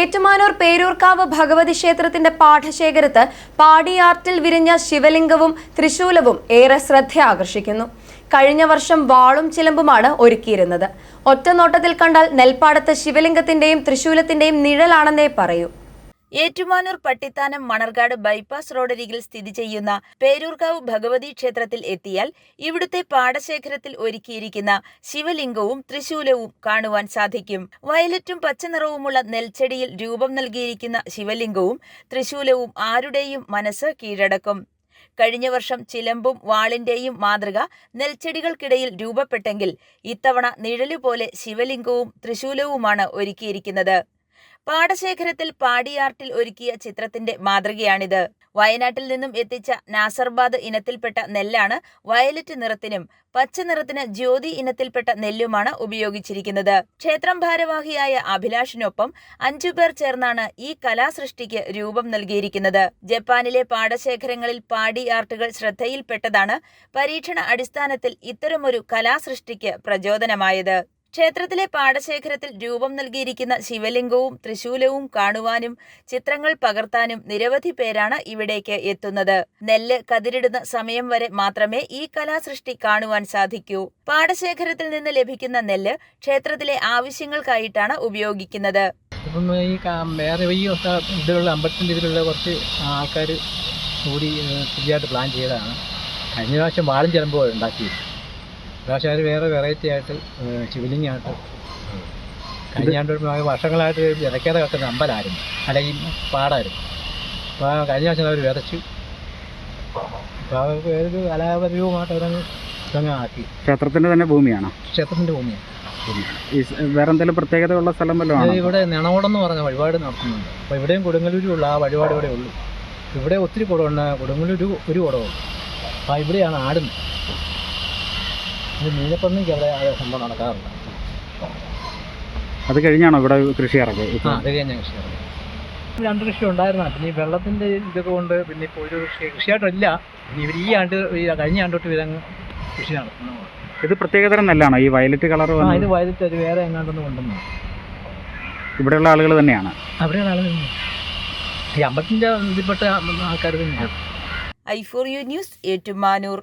ഏറ്റുമാനൂർ പേരൂർക്കാവ് ഭഗവതി ക്ഷേത്രത്തിന്റെ പാഠശേഖരത്ത് പാടിയാർട്ടിൽ വിരിഞ്ഞ ശിവലിംഗവും ത്രിശൂലവും ഏറെ ശ്രദ്ധ ആകർഷിക്കുന്നു കഴിഞ്ഞ വർഷം വാളും ചിലമ്പുമാണ് ഒരുക്കിയിരുന്നത്. ഒറ്റനോട്ടത്തിൽ കണ്ടാൽ നെൽപ്പാടത്ത് ശിവലിംഗത്തിന്റെയും ത്രിശൂലത്തിന്റെയും നിഴലാണെന്നേ പറയൂ. ഏറ്റുമാനൂർ പട്ടിത്താനം മണർകാട് ബൈപ്പാസ് റോഡരികിൽ സ്ഥിതി ചെയ്യുന്ന പേരൂർക്കാവ് ഭഗവതി ക്ഷേത്രത്തിൽ എത്തിയാൽ ഇവിടുത്തെ പാടശേഖരത്തിൽ ഒരുക്കിയിരിക്കുന്ന ശിവലിംഗവും ത്രിശൂലവും കാണുവാൻ സാധിക്കും. വയലറ്റും പച്ചനിറവുമുള്ള നെൽച്ചെടിയിൽ രൂപം നൽകിയിരിക്കുന്ന ശിവലിംഗവും ത്രിശൂലവും ആരുടെയും മനസ്സ് കീഴടക്കും. കഴിഞ്ഞ വർഷം ചിലമ്പും വാളിന്റെയും മാതൃക നെൽച്ചെടികൾക്കിടയിൽ രൂപപ്പെട്ടെങ്കിൽ ഇത്തവണ നിഴലുപോലെ ശിവലിംഗവും ത്രിശൂലവുമാണ് ഒരുക്കിയിരിക്കുന്നത്. പാടശേഖരത്തിൽ പാടിയാർട്ടിൽ ഒരുക്കിയ ചിത്രത്തിന്റെ മാതൃകയാണിത്. വയനാട്ടിൽ നിന്നും എത്തിച്ച നാസർബാദ് ഇനത്തിൽപ്പെട്ട നെല്ലാണ് വയലറ്റ് നിറത്തിനും പച്ച നിറത്തിന് ജ്യോതി ഇനത്തിൽപ്പെട്ട നെല്ലുമാണ് ഉപയോഗിച്ചിരിക്കുന്നത്. ക്ഷേത്രം ഭാരവാഹിയായ അഭിലാഷിനൊപ്പം അഞ്ചുപേർ ചേർന്നാണ് ഈ കലാസൃഷ്ടിക്ക് രൂപം നൽകിയിരിക്കുന്നത്. ജപ്പാനിലെ പാടശേഖരങ്ങളിൽ പാടി ആർട്ടുകൾ ശ്രദ്ധയിൽപ്പെട്ടതാണ് പരീക്ഷണ അടിസ്ഥാനത്തിൽ ഇത്തരമൊരു കലാസൃഷ്ടിക്ക് പ്രചോദനമായത്. ക്ഷേത്രത്തിലെ പാടശേഖരത്തിൽ രൂപം നൽകിയിരിക്കുന്ന ശിവലിംഗവും ത്രിശൂലവും കാണുവാനും ചിത്രങ്ങൾ പകർത്താനും നിരവധി പേരാണ് ഇവിടേക്ക് എത്തുന്നത്. നെല്ല് കതിരിടുന്ന സമയം വരെ മാത്രമേ ഈ കലാസൃഷ്ടി കാണുവാൻ സാധിക്കൂ. പാടശേഖരത്തിൽ നിന്ന് ലഭിക്കുന്ന നെല്ല് ക്ഷേത്രത്തിലെ ആവശ്യങ്ങൾക്കായിട്ടാണ് ഉപയോഗിക്കുന്നത്. ഈ കുറച്ച് ആൾക്കാർ കൂടി പ്ലാൻ ചെയ്തതാണ്. കഴിഞ്ഞ പ്രാവശ്യം വാളും ചിലമ്പോൾ ഉണ്ടാക്കി പ്രാവശ്യം അവർ വേറെ വെറൈറ്റി ആയിട്ട് ശിവലിംഗമായിട്ട് കഴിഞ്ഞാണ്ട് വർഷങ്ങളായിട്ട് വിതയ്ക്കാതെ കിടക്കുന്ന അമ്പലമായിരുന്നു അല്ലെങ്കിൽ പാടായിരുന്നു. അപ്പോൾ കഴിഞ്ഞ ആഴ്ച അവർ വിതച്ചു. അപ്പോൾ അവർക്ക് വേറൊരു കലാപരവുമായിട്ട് അവരങ്ങ് ഇതങ്ങ് ആക്കി. ക്ഷേത്രത്തിന്റെ തന്നെ ഭൂമിയാണോ? ക്ഷേത്രത്തിന്റെ ഭൂമിയാണ്. വേറെ എന്തെങ്കിലും പ്രത്യേകതയുള്ള സ്ഥലം വല്ലതും ഇവിടെ നിണവോടെന്ന് എന്ന് പറഞ്ഞ വഴിപാട് നടത്തുന്നുണ്ട് അപ്പോൾ ഇവിടെയും കൊടുങ്ങല്ലൂരുള്ള ആ വഴിപാട് ഇവിടെ ഉള്ളൂ. ഇവിടെ ഒത്തിരി കുടമുണ്ട് കൊടുങ്ങല്ലൂർ ഒരു കുടമുള്ളൂ അപ്പോൾ ഇവിടെയാണ് ആടുന്നത്. ഇത് മീനപ്പന്നിക്ക് അവിടെ ആ സംഭവം നടക്കാറുണ്ട്. അത് കഴിഞ്ഞാണോ ഇവിടെ കൃഷി ഇറങ്ങിയത്? ആ അത് കഴിഞ്ഞ കൃഷി രണ്ട് കൃഷി ഉണ്ടായിരുന്ന പിന്നെ ഈ വെള്ളത്തിന്റെ ഇതൊക്കെ കൊണ്ട് പിന്നെ ഇപ്പോൾ ഒരു കൃഷി കൃഷിയായിട്ടില്ല. ഇനി ഇവർ ഈ ആണ്ട് ഈ കഴിഞ്ഞ ആണ്ട് തൊട്ട് ഇവരങ്ങ് കൃഷി നടത്തുന്നു ഇത് പ്രത്യേകതരം നെല്ലാണോ? ഈ വയലറ്റ് കളർ ആ ഇത് വയലറ്റ് അത് വേറെ എങ്ങാണ്ടൊന്നും കൊണ്ടുവന്നു ഇവിടെയുള്ള ആളുകൾ തന്നെയാണ്. അവിടെയുള്ള ആളുകൾ ഈ അമ്പത്തിന്റെ ഇതിൽപ്പെട്ട ആൾക്കാർ തന്നെയാണ് I four U news Ettumanoor.